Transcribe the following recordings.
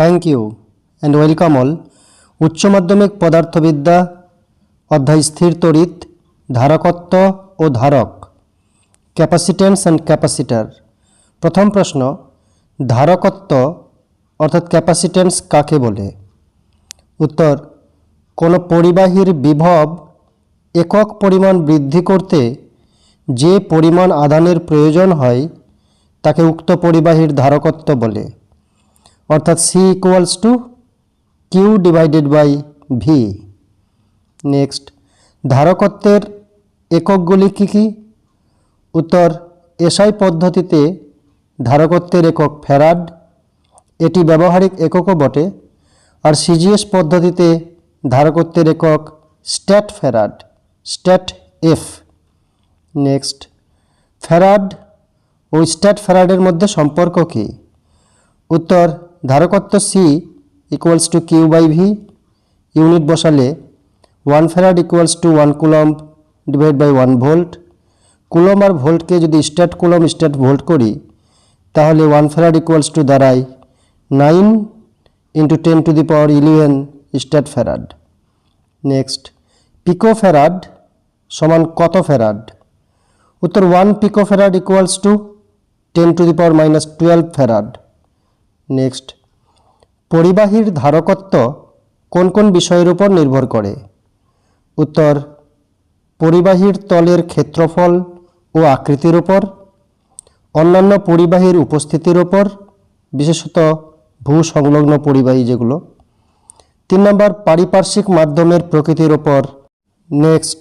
Thank you and welcome all. উচ্চ মাধ্যমিক পদার্থবিদ্যা অধ্যায় স্থির তড়িৎ, ধারকত্ব ও ধারক, ক্যাপাসিট্যান্স অ্যান্ড ক্যাপাসিটার। প্রথম প্রশ্ন, ধারকত্ব অর্থাৎ ক্যাপাসিট্যান্স কাকে বলে? উত্তর, কোনো পরিবাহীর বিভব একক পরিমাণ বৃদ্ধি করতে যে পরিমাণ আদানের প্রয়োজন হয় তাকে উক্ত পরিবাহীর ধারকত্ব বলে। অর্থাৎ C equals to Q divided by V next ধারকত্বের এককগুলি কী কী? উত্তর, এসআই পদ্ধতিতে ধারকত্বের একক ফ্যারাড এটি ব্যবহারিক এককও বটে, আর সিজিএস পদ্ধতিতে ধারকত্বের একক stat farad stat F. Next farad ও স্ট্যাট ফ্যারাডের মধ্যে সম্পর্ক কী? উত্তর ধারকত্ব C equals to Q by V unit বসালে one farad equals to one coulomb divide by one volt coulomb আর ভোল্টকে যদি স্ট্যাট কুলম স্ট্যাট ভোল্ট করি, তাহলে ওয়ান ফ্যারাড ইকুয়ালস টু দাঁড়ায় nine into ten to the power eleven stat farad next pico farad সমান কত farad উত্তর one pico farad equals to ten to the power minus twelve farad next পরিবাহীর ধারকত্ব কোন কোন বিষয়ের উপর নির্ভর করে? উত্তর, পরিবাহীর তলের ক্ষেত্রফল ও আকৃতির উপর, অন্যান্য পরিবাহীর উপস্থিতির উপর, বিশেষত ভূ সংলগ্ন পরিবাহী যেগুলো। তিন নম্বর, পারিপার্শ্বিক মাধ্যমের প্রকৃতির ওপর নেক্সট,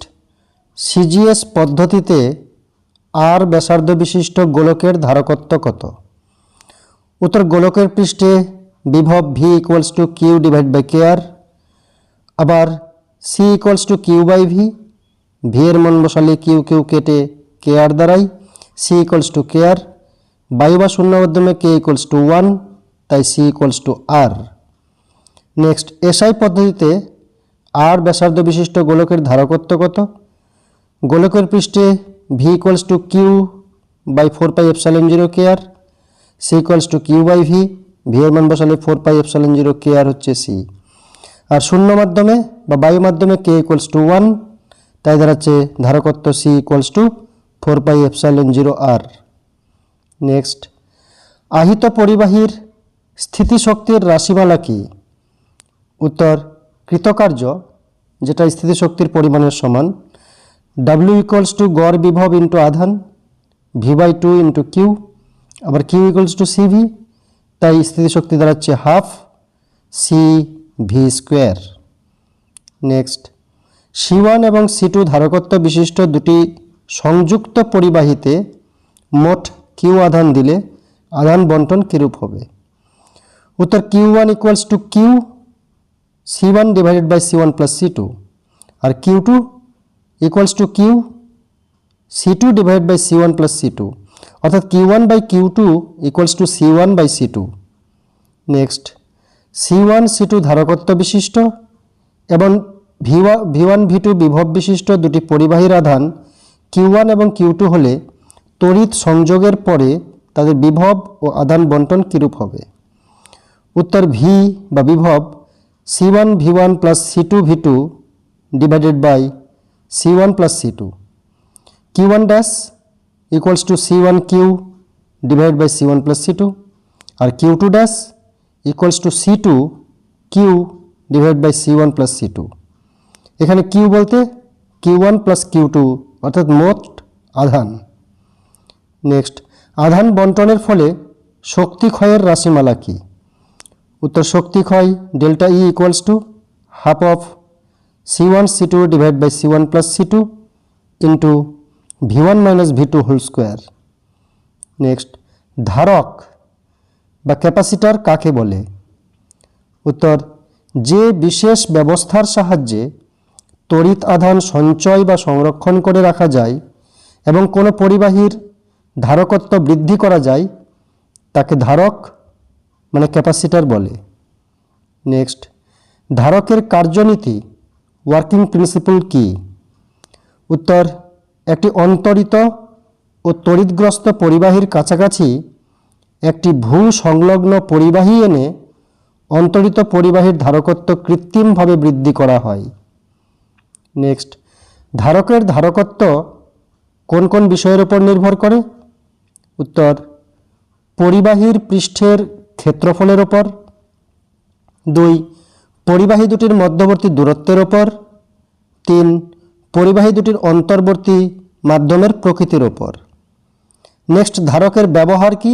সিজিএস পদ্ধতিতে আর ব্যাসার্ধ বিশিষ্ট গোলকের ধারকত্ব কত? উত্তর, গোলকের পৃষ্ঠে বিভব V equals to Q divide by K R আবার C equals to Q by V V এর মান বসালে কিউ কিউ কেটে কে আর দ্বারাই C equals to K R বায়ু বা শূন্য মাধ্যমে কে ইকুয়ালস টু ওয়ান তাই C equals to R next SI পদ্ধতিতে আর ব্যাসার্ধ বিশিষ্ট গোলকের ধারকত্ব কত? গোলকের পৃষ্ঠে V equals to Q by four pi epsilon zero K R C equals to Q by V V এর মান বসালে four pi epsilon zero K R হচ্ছে সি আর শূন্য মাধ্যমে বা বায়ু মাধ্যমে কে ইকুয়ালস টু ওয়ান তাই দাঁড়াচ্ছে ধারকত্ব C equals to four pi epsilon zero R next আহিত পরিবাহীর স্থিতিশক্তির রাশিমালা কি? উত্তর, কৃতকার্য, যেটা স্থিতিশক্তির পরিমাণের সমান। ডাব্লিউ ইকুয়ালস টু গড় বিভব ইন্টু আধান V by two into Q আবার Q equals to C V তাই স্থিতিশক্তি দাঁড়াচ্ছে half C V square next C one এবং সি টু ধারকত্ব বিশিষ্ট দুটি সংযুক্ত পরিবাহীতে মোট কিউ আধান দিলে আধান বন্টন কিরূপ হবে? উত্তর Q one equals to Q C one divided by C one plus C two R Q two equals to Q C two divide by C one plus C two অর্থাৎ Q one by Q two equals to C one by C two next C one C two ধারকত্ব বিশিষ্ট এবং V V one V two বিভব বিশিষ্ট দুটি পরিবাহীর আধান Q one এবং Q two হলে তড়িৎ সংযোগের পরে তাদের বিভব ও আধান বন্টন কীরূপ হবে? উত্তর ভি বা বিভব C one V one plus C two V two divided by C one plus C two Q one dash equals to C one Q divide by C one plus C two R Q two dash equals to C two Q divide by C one plus C two এখানে Q বলতে Q one plus Q two অর্থাৎ মোট আধান। Next আধান বন্টনের ফলে শক্তি ক্ষয়ের রাশিমালা কী? উত্তর, শক্তি ক্ষয় delta E equals to half of C one C two divide by C one plus C two into V one minus V two whole square next ধারক বা ক্যাপাসিটার কাকে বলে? উত্তর, যে বিশেষ ব্যবস্থার সাহায্যে তড়িৎ আধান সঞ্চয় বা সংরক্ষণ করে রাখা যায় এবং কোনো পরিবাহীর ধারকত্ব বৃদ্ধি করা যায়, তাকে ধারক মানে ক্যাপাসিটার বলে। নেক্সট ধারকের কার্যনীতি ওয়ার্কিং প্রিন্সিপাল কি? উত্তর একটি অন্তরিত ও তড়িৎগ্রস্ত পরিবাহীর কাছাকাছি একটি ভূ সংলগ্ন পরিবাহী এনে অন্তরিত পরিবাহীর ধারকত্ব কৃত্রিমভাবে বৃদ্ধি করা হয়। নেক্সট, ধারকের ধারকত্ব কোন কোন বিষয়ের উপর নির্ভর করে? উত্তর, পরিবাহীর পৃষ্ঠের ক্ষেত্রফলের ওপর দুই, পরিবাহী দুটির মধ্যবর্তী দূরত্বের ওপর তিন পরিবাহী দুটির অন্তর্বর্তী মাধ্যমের প্রকৃতির ওপর নেক্সট ধারকের ব্যবহার কি?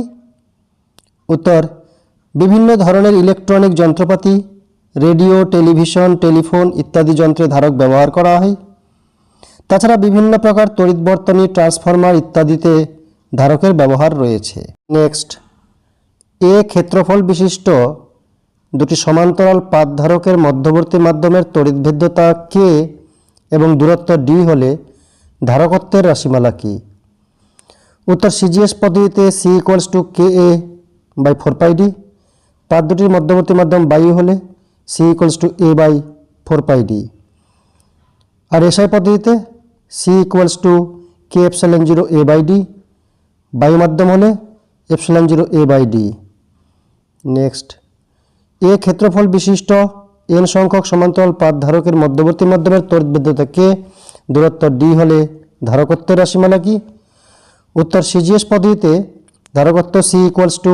উত্তর, বিভিন্ন ধরনের ইলেকট্রনিক যন্ত্রপাতি, রেডিও, টেলিভিশন, টেলিফোন ইত্যাদি যন্ত্রে ধারক ব্যবহার করা হয়। তাছাড়া বিভিন্ন প্রকার তড়িৎবর্তনী ট্রান্সফরমার ইত্যাদিতে ধারকের ব্যবহার রয়েছে। নেক্সট এ ক্ষেত্রফল বিশিষ্ট দুটি সমান্তরাল পাত ধারকের মধ্যবর্তী মাধ্যমের তড়িৎভেদ্যতা কে এবং দূরত্ব ডি হলে ধারকত্বের রাশিমালা কি? উত্তর সিজিএস পদ্ধতিতে C equals to K A by four pi D পাত দুটির মধ্যবর্তী মাধ্যম বায়ু হলে C equals to A by four pi D R SI পদ্ধতিতে C equals to K epsilon zero A by D বায়ু মাধ্যম হলে epsilon zero A by D next A ক্ষেত্রফল বিশিষ্ট এন সংখ্যক সমান্তরাল পাত ধারকের মধ্যবর্তী মাধ্যমের তড়িৎবিদ্যুতা কে দূরত্ব ডি হলে ধারকত্বের রাশিমালা কি? উত্তর সিজিএস পদ্ধতিতে ধারকত্ব C equals to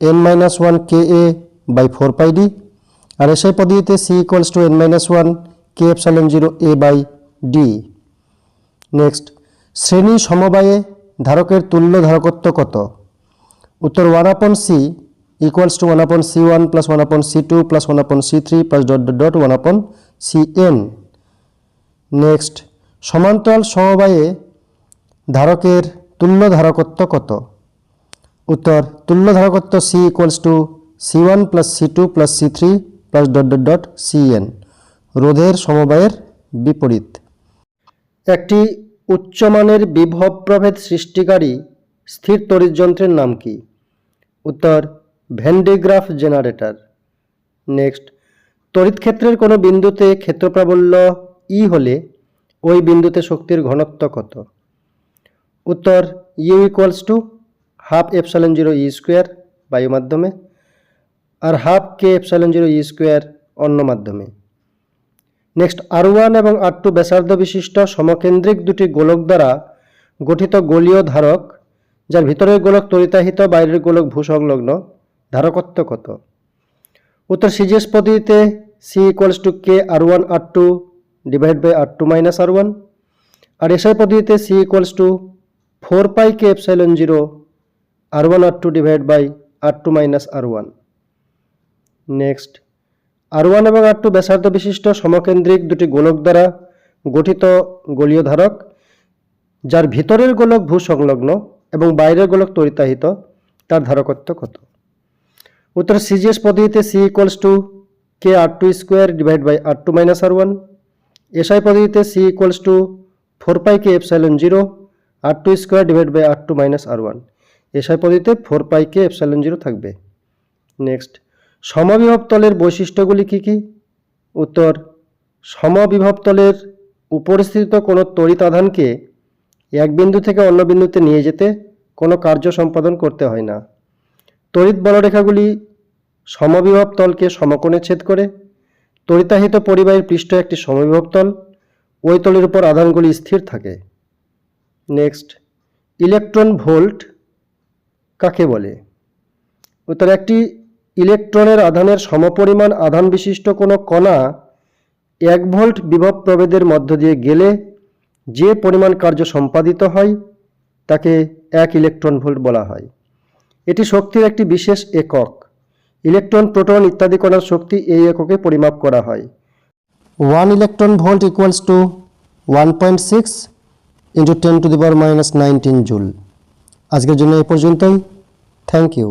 N minus one K A by four pi D R SI পদ্ধতিতে C equals to N minus one K epsilon zero A by D next শ্রেণি সমবায়ে ধারকের তুল্য ধারকত্ব কত? উত্তর one upon C C one plus one upon C two plus one upon C three plus dot dot dot one upon C N next সমান্তরাল সমবায়ে ধারকের তুল্য ধারকত্ব কত? উত্তর, তুল্য ধারকত্ব C equals to C one plus C two plus C three plus dot dot dot C N রোধের সমবায়ের বিপরীত। একটি উচ্চমানের বিভব প্রভেদ সৃষ্টিকারী স্থির তড়িৎ যন্ত্রের নাম কি? উত্তর ভ্যান্ডিগ্রাফ জেনারেটর। নেক্সট, তড়িৎ ক্ষেত্রের কোনো বিন্দুতে ক্ষেত্রপ্রাবল্য ই হলে ওই বিন্দুতে শক্তির ঘনত্ব কত? উত্তর U equals to half epsilon zero E square বায়ু মাধ্যমে আর half K epsilon zero E square অন্য মাধ্যমে। নেক্সট আর ওয়ান এবং আর টু ব্যাসার্ধ বিশিষ্ট সমকেন্দ্রিক দুটি গোলক দ্বারা গঠিত গোলীয় ধারক, যার ভিতরের গোলক তরিতাহিত বাইরের গোলক ভূসংলগ্ন ধারকত্ব কত? উত্তর সিজিএস পদ্ধতিতে C equals to K R one R two divide by R two minus R one R SI পদ্ধতিতে C equals to four pi K epsilon zero R one R two divide by R two minus R one next R one এবং R two ব্যাসার্ধ বিশিষ্ট সমকেন্দ্রিক দুটি গোলক দ্বারা গঠিত গোলীয় ধারক, যার ভিতরের গোলক ভূসংলগ্ন এবং বাইরের গোলক তরিতাহিত তার ধারকত্ব কত? উত্তর সিজিএস পদ্ধতিতে C equals to K R two square divide by R two minus R one SI পদ্ধতিতে C equals to four pi K epsilon zero R two square divide by R two minus R one SI পদ্ধতিতে four pi K epsilon zero থাকবে। Next সমবিভব তলের বৈশিষ্ট্যগুলি কি কি? উত্তর, সমবিভব তলের উপরিস্থিত কোনো তড়িৎ আধানকে এক বিন্দু থেকে অন্য বিন্দুতে নিয়ে যেতে কোনো কার্য সম্পাদন করতে হয় না। তড়িৎ বলরেখাগুলি সমবিভব তলকে সমকোণে ছেদ করে, তড়িতাহিত পরিবাহীর পৃষ্ঠ একটি সমবিভব তল, ওই তলের উপর আধানগুলি স্থির থাকে। নেক্সট ইলেকট্রন ভোল্ট কাকে বলে? উত্তর একটি ইলেকট্রনের আধানের সমপরিমাণ আধান বিশিষ্ট কোনো কণা এক ভোল্ট বিভব প্রভেদের মধ্য দিয়ে গেলে যে পরিমাণ কার্য সম্পাদিত হয়, তাকে এক ইলেকট্রন ভোল্ট বলা হয়। এটি শক্তির একটি বিশেষ একক। ইলেকট্রন, প্রোটন ইত্যাদি কণার শক্তি এই এককে পরিমাপ করা হয়। One electron volt equals to one point six into ten to the power minus nineteen joule আজকের জন্য এ পর্যন্তই। Thank you